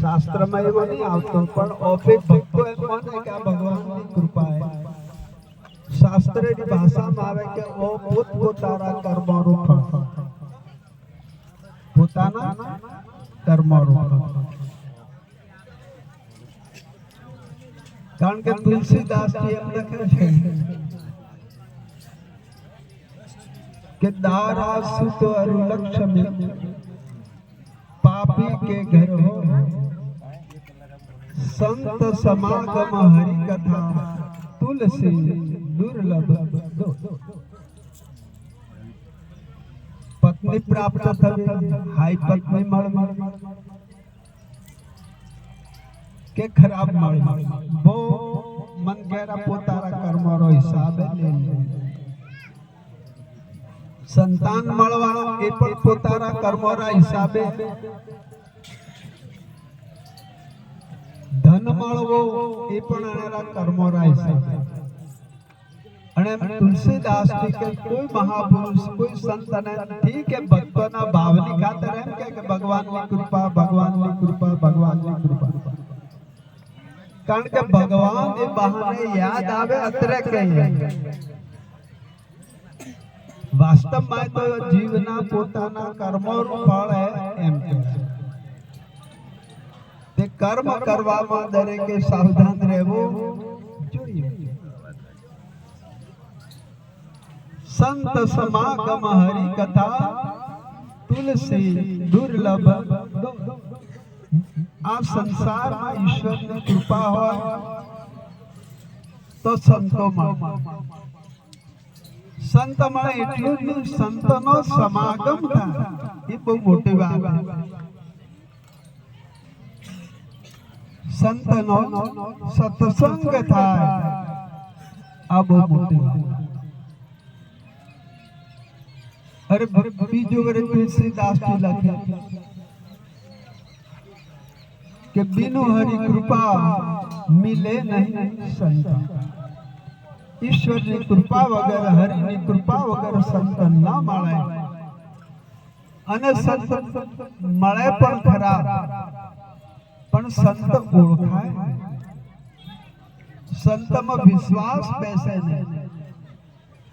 શાસ્ત્રમાં એવો નહીં આવતો પણ ઓફિક ભક્તો એમ માને કે આ ભગવાનની કૃપા છે શાસ્ત્રની ભાષામાં આવે કે ઓ પોત પોતાના કર્મોનું ફળ પોતાના કર્મોનું ફળ કારણ કે તુલસીદાસજી એમ લખે છે કે દારા સુત અરુલક્ષ્મી પાપી કે ઘર હો સંત સમાગમ હરિ કથા તુલસી દુર્લભ પત્ની પ્રાપ્ત થવી હાઈ પત્ની મળ કે ખરાબ મળ બહુ મન ઘેરા પોતાના કર્મનો હિસાબે લે સંતાન મળવાનો એ પણ પોતાના કર્મોના હિસાબે. ધન મળવો એ પણ એના કર્મોના હિસાબે અને તુલસીદાસજી કે કોઈ મહાપુરુષ કોઈ સંતને ઠીક કે ભક્તોના ભાવની ખાતર એમ કહે કે ભગવાનની કૃપા ભગવાનની કૃપા ભગવાનની કૃપા કારણ કે ભગવાન એ બહાને યાદ આવે અત્રે કહીએ વાસ્તવમાં તો જીવના પોતાના કર્મોનું ફળ હે એમ કહે છે. તે કર્મ કરવામાં દરેકે સાવધાન રહેવું જોઈએ સંત સમાગમ હરિ કથા તુલસી દુર્લભ આ સંસારમાં ઈશ્વરની કૃપા હોય તો સંતો મળે સંત મળે એટલું જ નહીં, સંતનો સમાગમ થાય એ બહુ મોટી વાત सत्संग था अब मोटे अरे जी के बिनु हरि कृपा मिले नहीं संत। ईश्वर की कृपा वगैरह, हरि की कृपा वगैरह संत ना મળે અને સંત મળે પણ પણ સંત ઓળખાય સંતમાં વિશ્વાસ બેસે નહીં.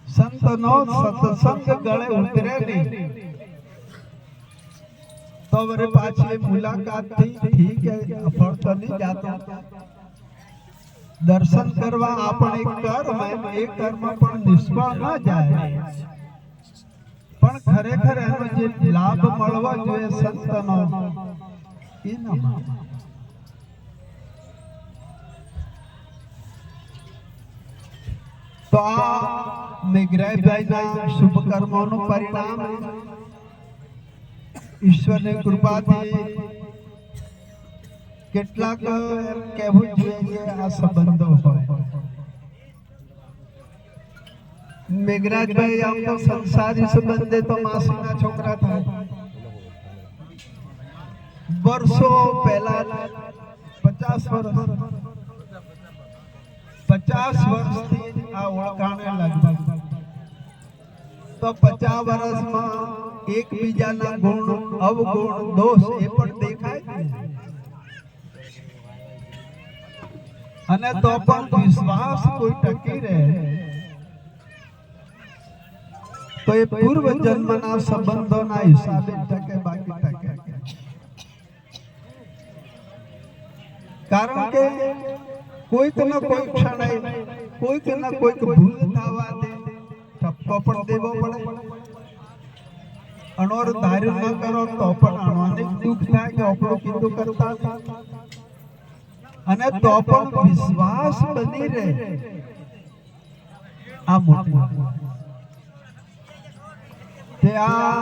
સંતનો સત્સંગ ગળે ઉતરે નહીં. તો વરે પાછી મુલાકાત થઈ ઠીક હે ફળ તો નહીં જાતો. દર્શન કરવા આપણે કર્મ એ કર્મ પણ નિષ્ફળ ન જાય. પણ ખરેખર એનો જે લાભ મળવો જોઈએ સંતનો એ ન તો આ મેઘરાજભાઈના શુભ કર્મોનું પરિણામ ઈશ્વરની કૃપાથી કેટલાક એમ કહેવું જોઈએ કે આ સંબંધો હોય મેઘરાજભાઈ આમ તો સંસારી સંબંધે તો માસીના છોકરા થાય વર્ષો પહેલા પચાસ વર્ષ પચાસ વર્ષથી આ ઓળખાણે લગભગ. તો પચાસ વર્ષમાં એકબીજાના ગુણ, અવગુણ, દોષ એ પણ દેખાય અને તો પણ વિશ્વાસ કોઈ ટકી રહે. તો એ પૂર્વ જન્મના સંબંધોના હિસાબે ટકે, બાકી ટકે. કારણ કે કોઈક ન કોઈક ક્ષણે કોઈક ન કોઈક ભૂલ થવા દે. ઠપકો પણ દેવો પડે. અણોર ધાર્યું ન કરો તો પણ અણવાને દુઃખ થાય કે આપણું કીધું કરતા. અને તો પણ વિશ્વાસ બની રહે. આ મોટી. તે આ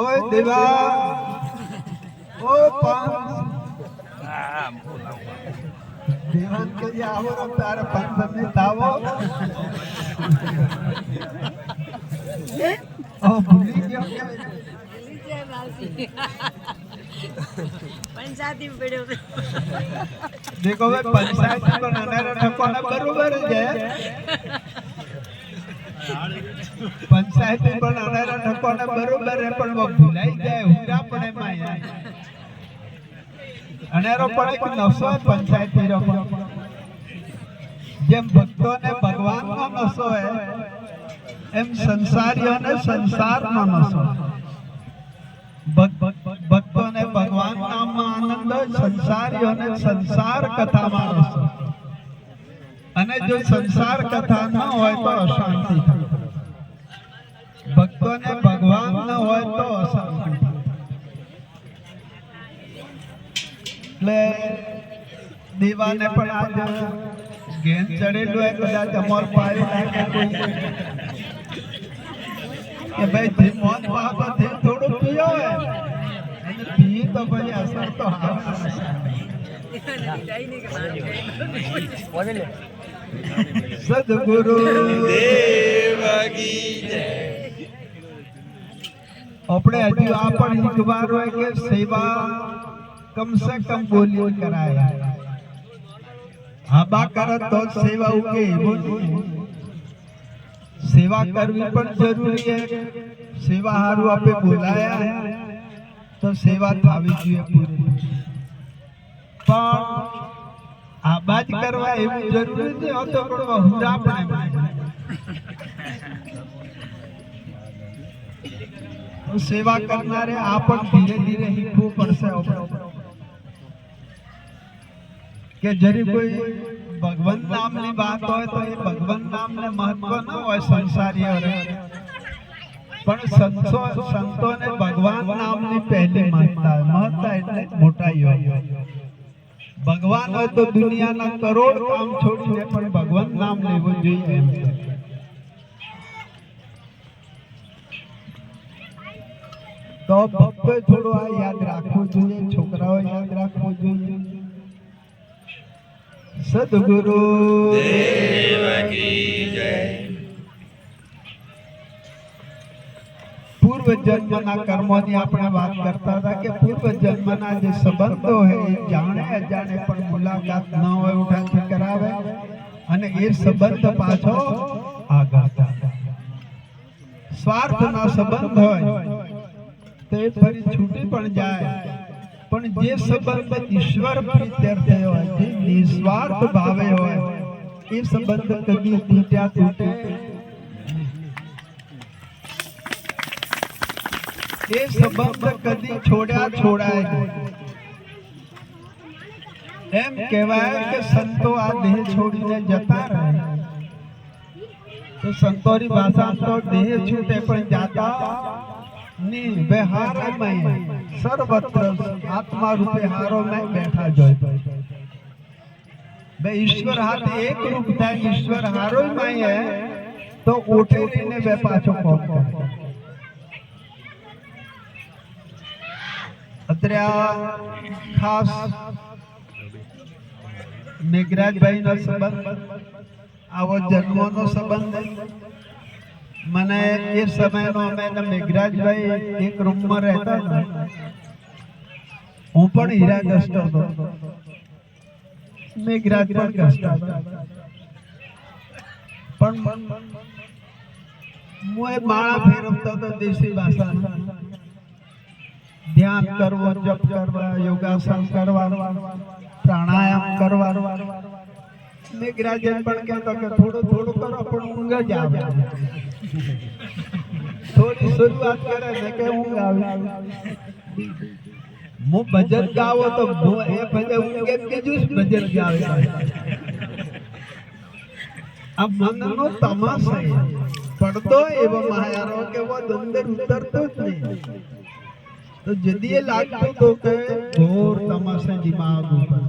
ઓય દેવા ઓ પાંચ દેવાન કરી આવો ને તારે પાંચ ને તાવો. ઓ, ભૂલી ગયો કે? પંચાયતી પડ્યો દેખો ભાઈ પંચાયત તો બરોબર પણ ભૂલાઈ જાય હુંડા પણ એમાં યાર અને પણ એક નસો પંચાયત પણ. જેમ ભક્તોને ભગવાનનો નસો હોય, એમ સંસારીઓને સંસારનો નસો ભક્ત- ભક્તોને ભગવાન નામમાં આનંદ સંસારીઓને સંસાર કથામાં નસો અને જો સંસાર કથા ન હોય તો અશાંતિ ભક્તો ભક્તોને ભગવાન ન હોય તો અશાંતિ થાય એટલે દીવાને પણ આજે ઘેન ચડેલું હોય કદાચ અમર પાડી નાખે કોઈ. કે ભાઈ જે મોત પાપો તે થોડું પીયો હે અને પી તો ભાઈ અસર તો આવે સદગુરુ. આપણે હજુ આ પણ હિકવાર હોય કે સેવા કમ સે કમ બોલી કરાય આબા કરત તો જ સેવા ઉગે એવું નહીં. સેવા કરવી પણ જરૂરી છે સેવા હારું આપણે બોલાયા હે, તો સેવા થવી જોઈએ પૂરી પણ આબા જ કરવા એવું જરૂરી નથી હોતો પણ વહુરા પણ તો સેવા કરનારે આ પણ ધીરે ધીરે શીખવું પડશે આપણે. કે જરી કોઈ ભગવાન નામની વાત હોય તો એ ભગવાન નામને મહત્વ ન હોય સંસારી પણ સંતો સંતોને ભગવાન નામની પહેલી મહત્તા મહત્તા એટલે મોટાઈ હોય. ભગવાન હોય તો દુનિયાના કરોડ કામ છોડીને પણ ભગવાન નામ લેવું જોઈએ એમ તો ભક્તો થોડું આ યાદ રાખવું જોઈએ છોકરાઓ યાદ રાખવું જોઈએ. સદગુરુ. પૂર્વ જન્મના કર્મોની આપણે વાત કરતા હતા કે પૂર્વ જન્મના જે સંબંધો હોય એ જાણે અજાણે પણ મુલાકાત ન હોય ઉઠાથી કરાવે. અને એ સંબંધ પાછો આઘાત. સ્વાર્થના સંબંધ હોય તે ફરી છૂટી પણ જાય. પણ જે સંબંધ ઈશ્વર પ્રીત્યર્થે હોય જે નિસ્વાર્થ ભાવે હોય એ સંબંધ કદી તૂટ્યા તૂટે એ સંબંધ કદી છોડ્યા છોડાય નહીં. એમ કહેવાય કે સંતો આ દેહ છોડીને જતા રહે તો સંતોની ભાષામાં તો દેહ છૂટે પણ જાતા ની વિહારમય સર્વત્ર આત્મા રૂપે હારો મેં બેઠા જોઈ. બે ઈશ્વર હાથ એક રૂપ થાય, ઈશ્વર હારો મય, તો ઓઠે રહીને બે પાછો કોમ કરે અત્રે ખાસ મેઘરાજભાઈ નો સંબંધ, આવો જન્મોનો સંબંધ મને એ સમયનો અમે મેઘરાજભાઈ એક રૂમમાં રહેતા હતા. હું પણ હીરાગ્રસ્ત હતો. મેઘરાજ પણ હતા. પણ હું એ માળા ફેરવતો હતો દેશી ભાષા ધ્યાન કરવો, જપ કરવા, યોગાસન કરવા પ્રાણાયામ કરવા મેઘરાજન પણ કહેતો કે થોડું થોડું કરો, પણ ઊંઘ જ આવે. થોડી શરૂઆત કરે ને કે ઊંઘ આવે હું ભજન ગાવો તો હું એ ભજન ઊંઘે જ બીજું જ ભજન ગાવે આ મનનો તમાશો છે. પડતો એવો માયારો કે वो અંદર ઉતરતો જ નહીં તો જદી એ લાગતું તો કે ઘોર તમાશે દિમાગ ઉપર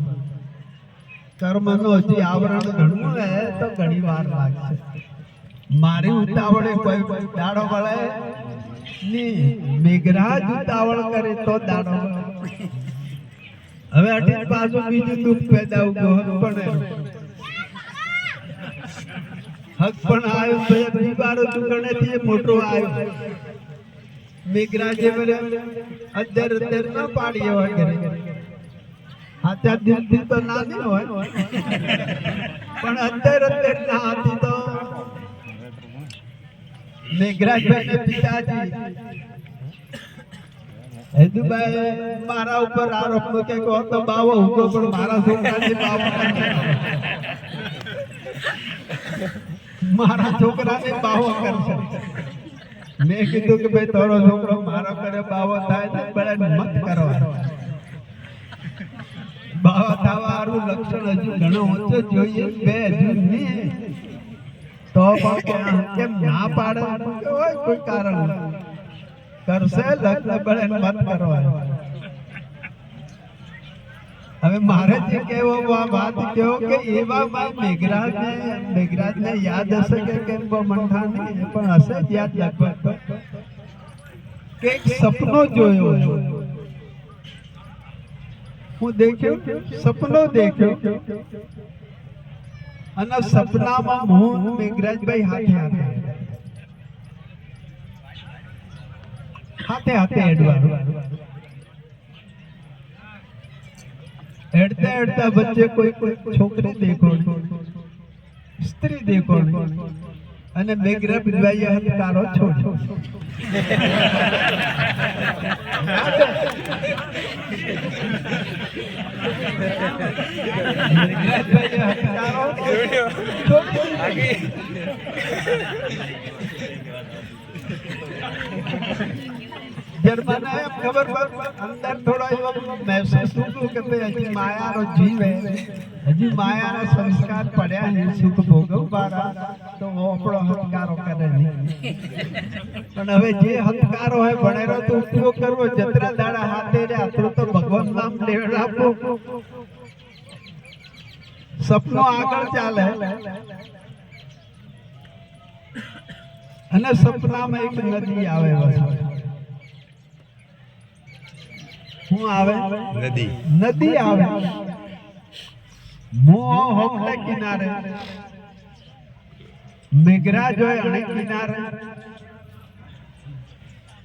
કર્મનો હજી આવરણ ઘણું હે તો ઘણી વાર લાગશે મારી ઉતાવળે કોઈ દાડો મળે ની મેઘરાજ ઉતાવળ કરે તો દાડો હવે અઢી પાછું બીજું દુઃખ પેદા ઊભો પણ હક પણ આવ્યો તો એ દીવારો ચૂકણેથી એ મોટો આવ્યો. મેઘરાજે મને અધર અધર ના પાડી એવા કરે હાથા દિલથી તો નાની હોય. પણ અત્યારે અત્યારે ના હતી તો મેઘરાજભાઈ પિતાજી. હેદુભાઈ મારા ઉપર આરોપ મૂકે તો બાવો હુકો પણ મારા છોકરાને બાવો મારા છોકરાને બાવો કરશે. મેં કીધું કે ભાઈ તારો છોકરો, મારો કરે બાવો થાય તો બળે મત કરવા બાવા થવા હારું લક્ષણ હજુ ઘણો ઓછો જોઈએ. બે હજુ નહીં. તો પણ કેમ ના પાડે? હોય કોઈ કારણ. કરશે લગ્ન બળે મત કરવા. હવે મારે જે કેવો વાત કેવો કે એવા માં મેઘરાજ ને મેઘરાજ ને યાદ હશે કે કેમ મંઠા નહીં પણ હશે જ યાદ લગભગ. કે સપનો જોયો. હું દેખ્યો? સપનો દેખ્યો. અને સપનામાં હું મેઘરાજભાઈ હાથે હાથે. હાથે હાથે એડવા હેડતા હેડતા વચ્ચે કોઈ કોઈ છોકરી દેખો સ્ત્રી દેખો અને તારો છો મેઘરાજભાઈએ હથકારો છોડી જ્યારે મને એમ ખબર પડી, અંદર થોડો એવો મહેસૂસ થયું કે ભાઈ હજી માયાનો જીવ હે હજી માયાના સંસ્કાર પડ્યા છે સુખ ભોગવવાના તો આપણો હથકારો કરે નહીં પણ હવે જે હથકારો હોય ભણેલો તો ઉપયોગ કરવો જતરા દાડા હાથે સપનો આગળ ચાલે. અને સપનામાં એક નદી આવે. શું આવે? નદી. નદી આવે. મોહ હોમલે કિનારે. મેઘરાજ હોય અને કિનારે.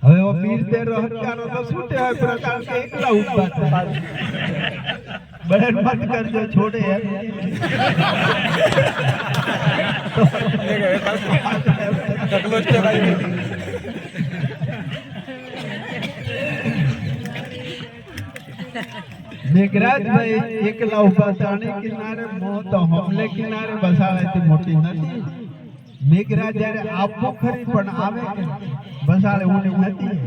હવે ઓ પીર તે રહત્યાનો તો શું તે હોય પ્રકાર કે એકલા ઉભા થાય બહેન મત કરજો છોડે એમ. મેઘરાજભાઈ એકલા ઉભા તાણી કિનારે મોહ તો હમલે કિનારે બસાડેથી મોટી નથી મેઘરાજ જ્યારે આપવું ખરી પણ આવે કે બસાડે ઓલી નથી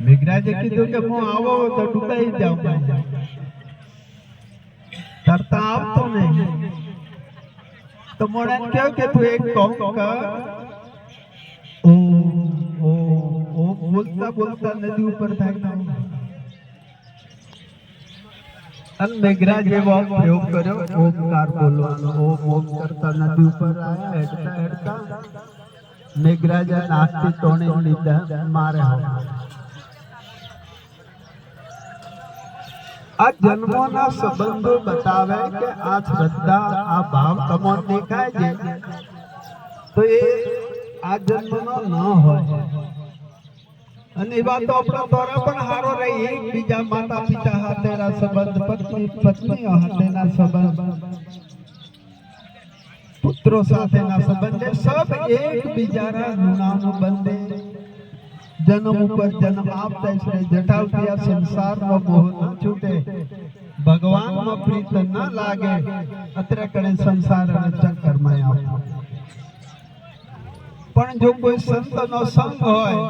મેઘરાજે કીધું કે હું આવો તો ડૂબાઈ જાઉં તરતા આવતો નહીં તો મોડા કહ્યું કે તું એક કોમ કર ઓ ઓ ઓ બોલતા બોલતા નદી ઉપર થાય ના અને મેઘરાજ એવો પ્રયોગ કર્યો ઓમકાર બોલવાનો ઓમ ઓમ કરતા નદી ઉપર આયા હેડતા હેડતા નાસ્તી તોણી લીધા મારે આ જન્મોના સંબંધો બતાવે કે આ શ્રદ્ધા, આ ભાવ તમો દેખાય છે. તો એ આ જન્મનો ન હોય. અને એ વાતો આપણા દ્વારા પણ હારો રહી. એકબીજા માતા પિતા હાથેના સંબંધ પત્ની પત્નીઓ હાથેના સંબંધ. પુત્રો સાથેના સંબંધે સબ એકબીજાના ઋણાનું બંધે. જન્મ ઉપર જન્મ આપતા છે જટાવતિયા સંસારનો મોહ ન છૂટે. ભગવાનમાં પ્રીત ન લાગે. અત્રે કણે સંસાર અને ચક્કરમાં આવતો પણ જો કોઈ સંતનો સંગ હોય,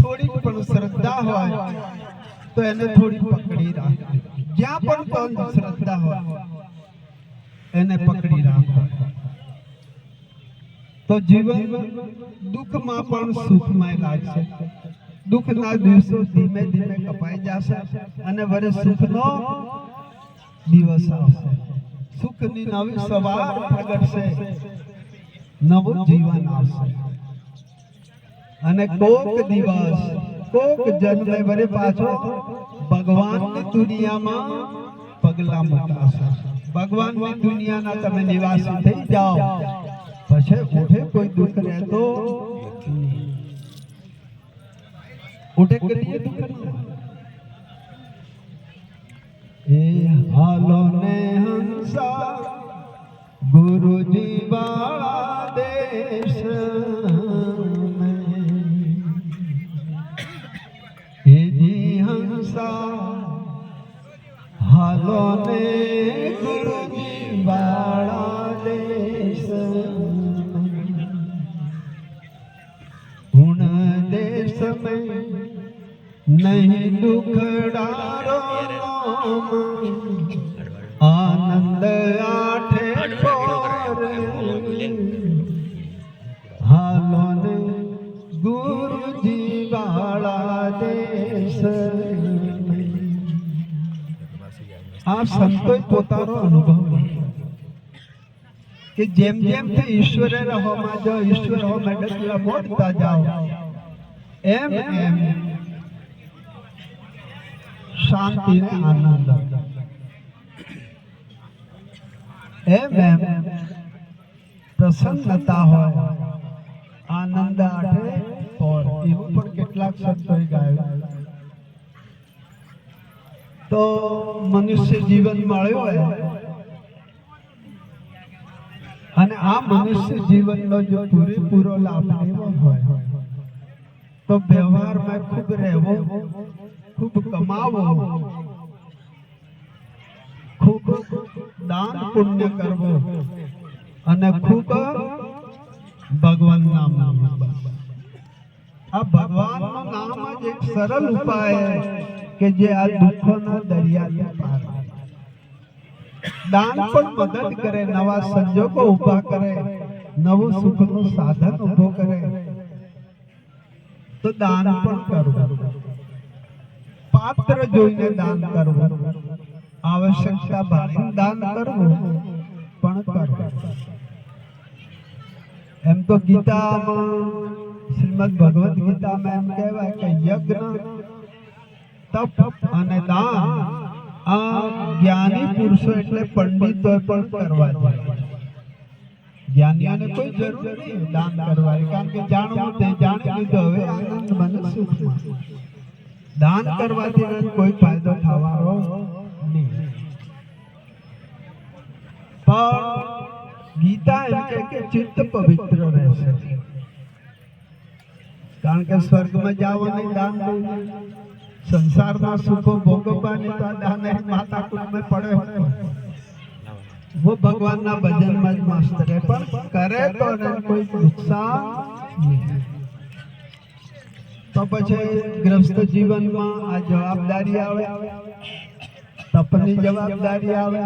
થોડીક પણ શ્રદ્ધા હોય, તો એને થોડી પકડી રાખે જ્યાં પણ તો શ્રદ્ધા હોય, એને પકડી રાખો તો જીવન દુઃખમાં પણ સુખમય લાગશે. દુઃખના દિવસો ધીમે ધીમે કપાઈ જશે અને વરે સુખનો દિવસ આવશે. સુખની નવી સવાર પ્રગટશે. નવું જીવન આવશે. અને કોક દિવસ, કોક જન્મે વરે પાછો ભગવાનની દુનિયામાં પગલા મૂકાશે. ભગવાનની દુનિયાના તમે નિવાસી થઈ જાઓ. પછી ઉઠે કોઈ દુઃખ રહેતો. ઉઠે કરીએ દુઃખ એ હાલો ને હંસા ગુરુજી વાળા આ સંતોએ પોતાનો અનુભવ લખ્યો. કે જેમ જેમ તે ઈશ્વરે રહોમાં જો ઈશ્વર હો મેં ડગલા મોડતા જાઓ એમ એમ શાંતિ ને આનંદ એમ એમ પ્રસન્નતા હોય આનંદ આઠે ઓર એવું પણ કેટલાક સંતોએ ગાયું તો મનુષ્ય જીવન મળ્યો હોય. અને આ મનુષ્ય જીવનનો જો પૂરેપૂરો લાભ લેવો હોય, તો વ્યવહારમાં ખૂબ રહેવો, ખૂબ કમાવો, ખૂબ દાન પુણ્ય કરવો અને ખૂબ ભગવાન નામ નામ આ ભગવાનનું નામ જ એક સરળ ઉપાય કે જે આ દુઃખોના દરિયાથી પાર દાન પણ મદદ કરે, નવા સંજોગો ઊભા કરે, નવું સુખનું સાધન ઊભો કરે. તો દાન પણ કરવું. પાત્ર જોઈને દાન કરવું. આવશ્યકતા ભાળીને દાન કરવું પણ કરવું. એમ તો ગીતામાં શ્રીમદ ભગવદ ગીતામાં એમ કહેવાય કે યજ્ઞ તપ અને દાન આ જ્ઞાની પુરુષો એટલે પંડિતો પણ કરવા જોઈએ. જ્ઞાનીઓને કોઈ જરૂર નહીં દાન કરવાની, કારણ કે જાણવું તે જાણી લીધું, હવે આનંદ મને સુખમાં. દાન કરવાથી કોઈ ફાયદો થવાનો નહીં. પણ ગીતા એમ કહે કે ચિત્ત પવિત્ર રહેશે. કારણ કે સ્વર્ગમાં જવાનું દાન દઈને संसार में सुख भोग माता कुल में पड़े हो। वो भगवान ना भजन मज मास्टर है, पर करे तो ना कोई नुकसान तो पछे ग्रस्त जीवन में आ जवाबदारी आवे। तपनी जवाबदारी आवे।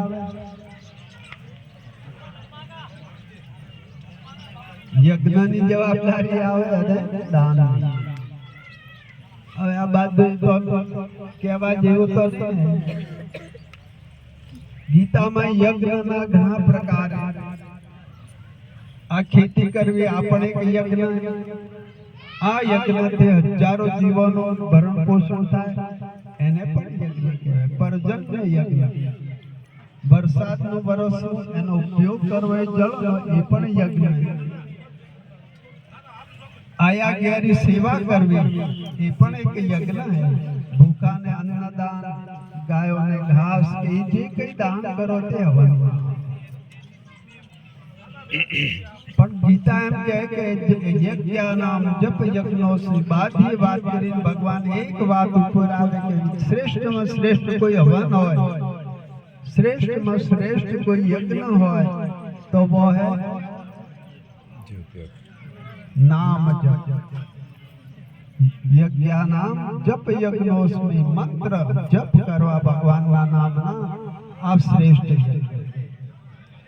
यज्ञ ની જવાબદારી આવે અને દાન હવે આ બાદ કહેવા જેવું તો. ગીતામાં યજ્ઞના ઘણા પ્રકાર આ ખેતી કરવી આપણે યજ્ઞ. આ યજ્ઞથી હજારો જીવોનો ભરણ પોષણ થાય. એને પણ યજ્ઞ કહેવાય. પરજન્ય યજ્ઞ. વરસાદનું વરસવું એનો ઉપયોગ કરવો એ જળ એ પણ યજ્ઞ આયા ગેરી સેવા કરવી એ પણ એક યજ્ઞ છે ભૂખાને અન્નદાન ગાયોને ઘાસ કે ઈ જે કઈ દાન કરો તે હવન પણ ગીતા એમ કહે કે જે યજ્ઞાનામ જપ યજ્ઞો શ્રી બાધી વાત કરીને ભગવાન એક વાત ઉપર આવે કે શ્રેષ્ઠમાં શ્રેષ્ઠ કોઈ હવન હોય શ્રેષ્ઠમાં શ્રેષ્ઠ કોઈ યજ્ઞ હોય તો वो है નામ જપ યજ્ઞાનામ જપ યજ્ઞોસ્મી મંત્ર જપ કરવા ભગવાનના નામના આ શ્રેષ્ઠ યજ્ઞ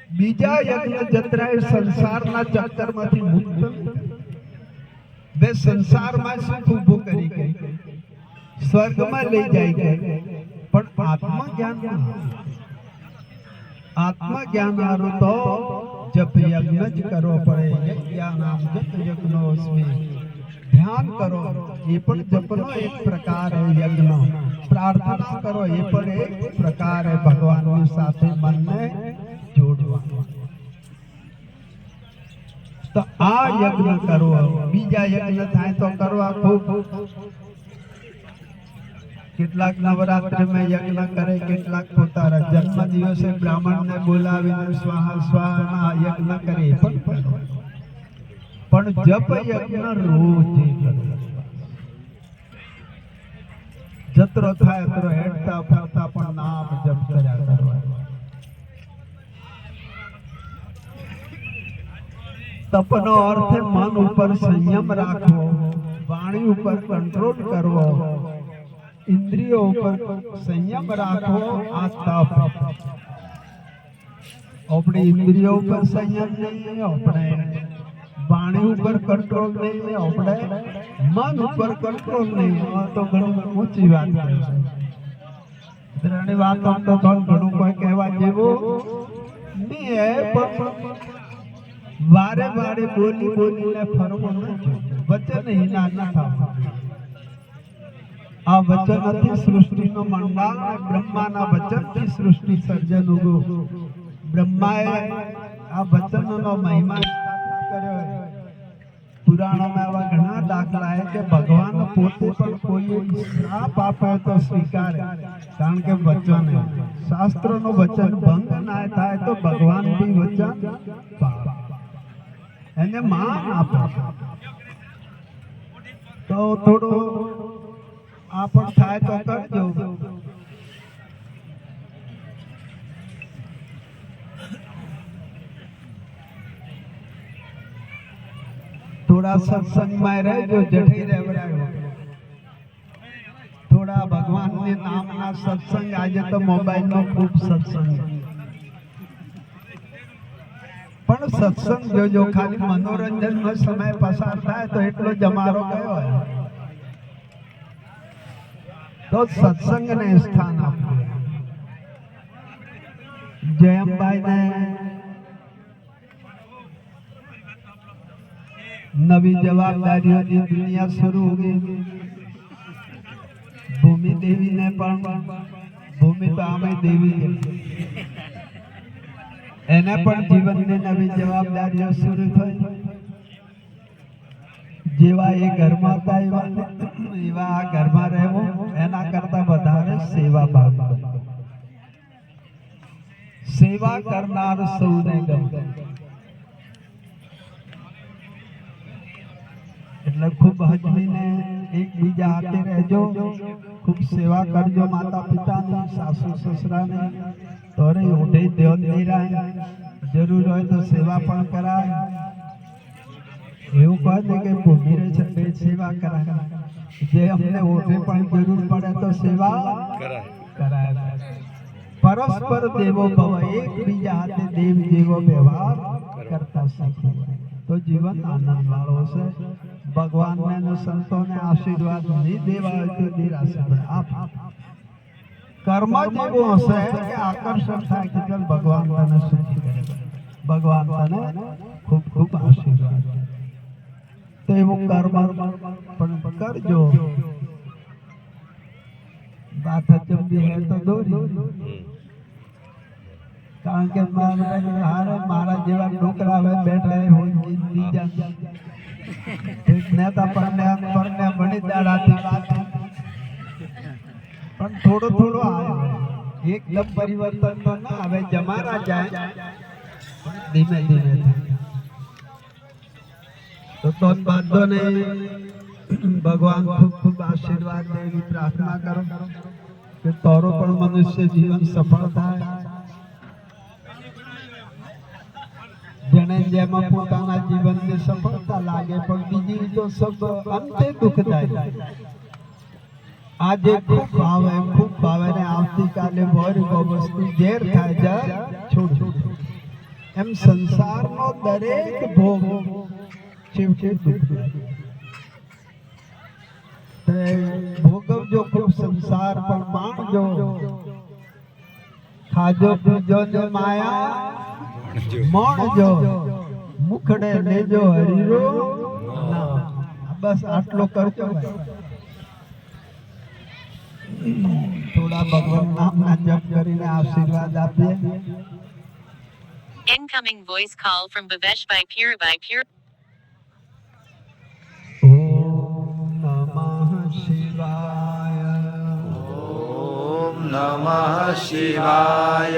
બીજા યજ્ઞ જતરાએ સંસારના ચક્કરમાંથી મુક્ત બે સંસારમાં સુખ ઊભું કરી ગઈ સ્વર્ગમાં લઈ જાય ગઈ પણ આત્મજ્ઞાન आत्मज्ञान तो जप यज्ञ करो पड़े। यज्ञानाम जप यज्ञो उसमें। ध्यान करो, ये पण जपनो एक प्रकार है यज्ञ प्रार्थना करो, ये पण एक प्रकार है भगवान के साथ मन में जोड़वा। तो आ यज्ञ करो। बीजा यज्ञ थाय तो करवा खूब કેટલાક નવરાત્રિમાં યજ્ઞ કરે કેટલાક પોતાના જન્મ દિવસે બ્રાહ્મણને બોલાવીને સ્વાહા સ્વાહા યજ્ઞ કરે એ પણ કરો. પણ જપ યજ્ઞ રોજ કરવો. જતરો થાય તો હેડતા ફરતા પણ નામ જપ કર્યા કરવાનું તપનો અર્થ છે મન ઉપર સંયમ રાખવો વાણી ઉપર કંટ્રોલ કરવો ઇન્દ્રિયો ઉપર સંયમ રાખવો આ આપણી ઇન્દ્રિયો ઉપર સંયમ નહીં આપણે વાણી ઉપર કંટ્રોલ નહીં આપણે મન ઉપર કંટ્રોલ નહીં આ તો ઘણી ઊંચી વાત છે ત્રણેય આમ તો ઘણું કોઈ કહેવા જેવું નહીં પણ વારે વારે બોલી બોલીને ફરવું નથી વચન હિના ન થવું આ વચનથી સૃષ્ટિનો મંડાણ બ્રહ્માના વચનથી સૃષ્ટિ સર્જન ઉગો બ્રહ્માએ આ વચનનો મહિમા કર્યો પુરાણોમાં એવા ઘણા દાખલા કે ભગવાન પોતે પણ કોઈ શ્રાપ આપે તો સ્વીકારે કારણ કે વચન. શાસ્ત્રનું વચન ભંગ ના થાય તો ભગવાન બી વચન. એને માન આપે તો થોડું આ પણ થાય તો કરજો. થોડા સત્સંગમાં રહેજો જઠી રહેવડાયો થોડા ભગવાનને નામના સત્સંગ, આજે તો મોબાઈલનો ખૂબ સત્સંગ. પણ સત્સંગ જોજો, ખાલી મનોરંજનનો સમય પસાર થાય તો એટલો જમારો ગયો હોય. તો સત્સંગને સ્થાન આપવું જયંતભાઈને નવી જવાબદારીઓની દુનિયા શરૂ ગઈ ભૂમિ દેવીને પણ ભૂમિ તો આમે દેવી છે. એને પણ જીવનની નવી જવાબદારીઓ શરૂ થઈ જેવા એ ઘરમાં હતા એવા એવા આ ઘરમાં રહેવું એના કરતા વધારે સેવા ભાવ સેવા કરનાર સૌને ગમે એટલે ખૂબ હજમીને એકબીજા હાથે રહેજો ખૂબ સેવા કરજો માતા પિતાની સાસુ સસરાની તોરે ઓઢે ધ્યાન નહીં રહે જરૂર હોય તો સેવા પણ કરાય એવું કહે છે કે ભૂમિરે છંડે સેવા કરાય જે અમને ઓઢે પણ જરૂર પડે તો સેવા કરાય પરસ્પર દેવો ભવ એકબીજા હાથે દેવ જેવો વ્યવહાર કરતા શીખો તો જીવન આનંદ વાળો છે ભગવાનને અને સંતોને આશીર્વાદ નહીં દેવા હોય તો નિરાશા પડે. આપ કર્મ જેવું હશે કે આકર્ષણ થાય કે ચાલ ભગવાન તને સુખી કરે ભગવાન તને ખૂબ ખૂબ આશીર્વાદ દે. તો એવું કર્મ પણ કરજો વાત ચંબી હે તો દોરી કારણ કે હારે મારા જેવા છોકરા હવે બેઠા હોય બીજા નેતા પરને પરને ભણી દાડાથી વાત પણ થોડો થોડો આવે એકદમ પરિવર્તન તો ના આવે જમાના જાય ધીમે ધીમે થાય. તો તો બાંધો નહીં ભગવાન ખૂબ ખૂબ આશીર્વાદ દે એવી પ્રાર્થના કરો કે તારો પણ મનુષ્ય જીવન સફળ થાય. જેને જેમાં પોતાના જીવનને સફળતા લાગે, પણ બીજી તો સબ અંતે દુઃખદાયી આજે ખૂબ ભાવે ખૂબ ભાવે ને આવતીકાલે ભર ગો વસ્તુ ઝેર થાય, જા, છોડ. એમ સંસારનો દરેક ભોગ છેવટે દુઃખ તે ભોગવજો ખૂબ સંસાર પણ માણજો ખાજો પીજો ને માયા માણજો મુખડે લેજો હરીરો નામ. બસ આટલો કરજો થોડા ભગવાન નામના જપ કરીને આશીર્વાદ આપીએ Incoming voice call from Bavesh by Pura by नमः शिवाय